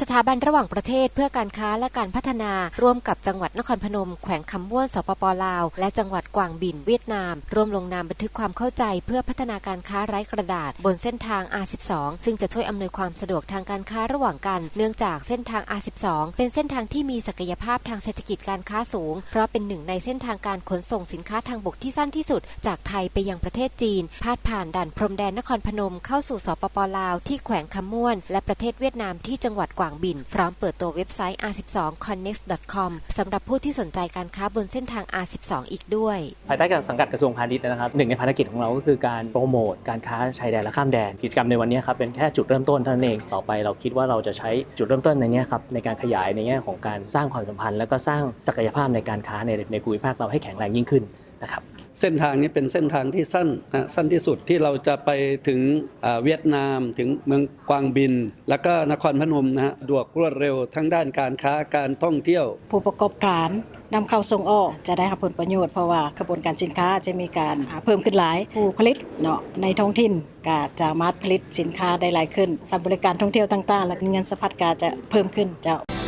สถาบันระหว่างประเทศเพื่อการค้าและการพัฒนา ร่วมกับจังหวัดนครพนม แขวงคำม่วนสปปลาว และจังหวัดกวางบินเวียดนาม ร่วมลงนามบันทึกความเข้าใจ เพื่อพัฒนาการค้าไร้กระดาษ บนเส้นทาง R12 ซึ่งจะช่วยอำนวยความสะดวกทางการค้าระหว่างกัน เนื่องจากเส้นทาง R12 เป็นเส้นทางที่มีศักยภาพทางเศรษฐกิจการค้าสูง เพราะเป็นหนึ่งในเส้นทางการขนส่งสินค้าทางบกที่สั้นที่สุด จากไทยไปยังประเทศจีน พาดผ่านด่านพรมแดนนครพนม เข้าสู่สปปลาวที่แขวงคำม่วน และประเทศเวียดนามที่จังหวัดกวางบิน พร้อมเปิดตัวเว็บไซต์ r12connect.com สำหรับผู้ที่สนใจการค้าบนเส้นทาง R12 อีกด้วย ภายใต้การสังกัดกระทรวงพาณิชย์นะครับหนึ่งในภารกิจของเราก็คือการโปรโมทการค้าชายแดนและข้ามแดนกิจกรรมในวันนี้ครับเป็นแค่จุดเริ่มต้นเท่านั้นเองต่อไปเราคิดว่าเราจะใช้จุดเริ่มต้นในนี้ครับในการขยายในแง่ของการสร้างความสัมพันธ์ แล้วก็สร้างศักยภาพในการค้าในในภูมิภาคเราให้แข็งแรงยิ่งขึ้นนะครับ เส้นทางนี้เป็นเส้นทางที่สั้นนะสั้นที่สุดที่เราจะไปถึงเวียดนามถึงเมืองกวางบิน แล้วก็นครพนมนะฮะดวกรวดเร็วทั้งด้านการค้าการท่องเที่ยว ผู้ประกอบการนำเข้าส่งออกจะได้รับผลประโยชน์เพราะว่ากระบวนการสินค้าจะมีการเพิ่มขึ้นหลายผู้ผลิตเนาะในท้องถิ่นก็จะสามารถผลิตสินค้าได้หลายขึ้นการบริการท่องเที่ยวต่างๆ และเงินสะพัดก็จะเพิ่มขึ้นเจ้า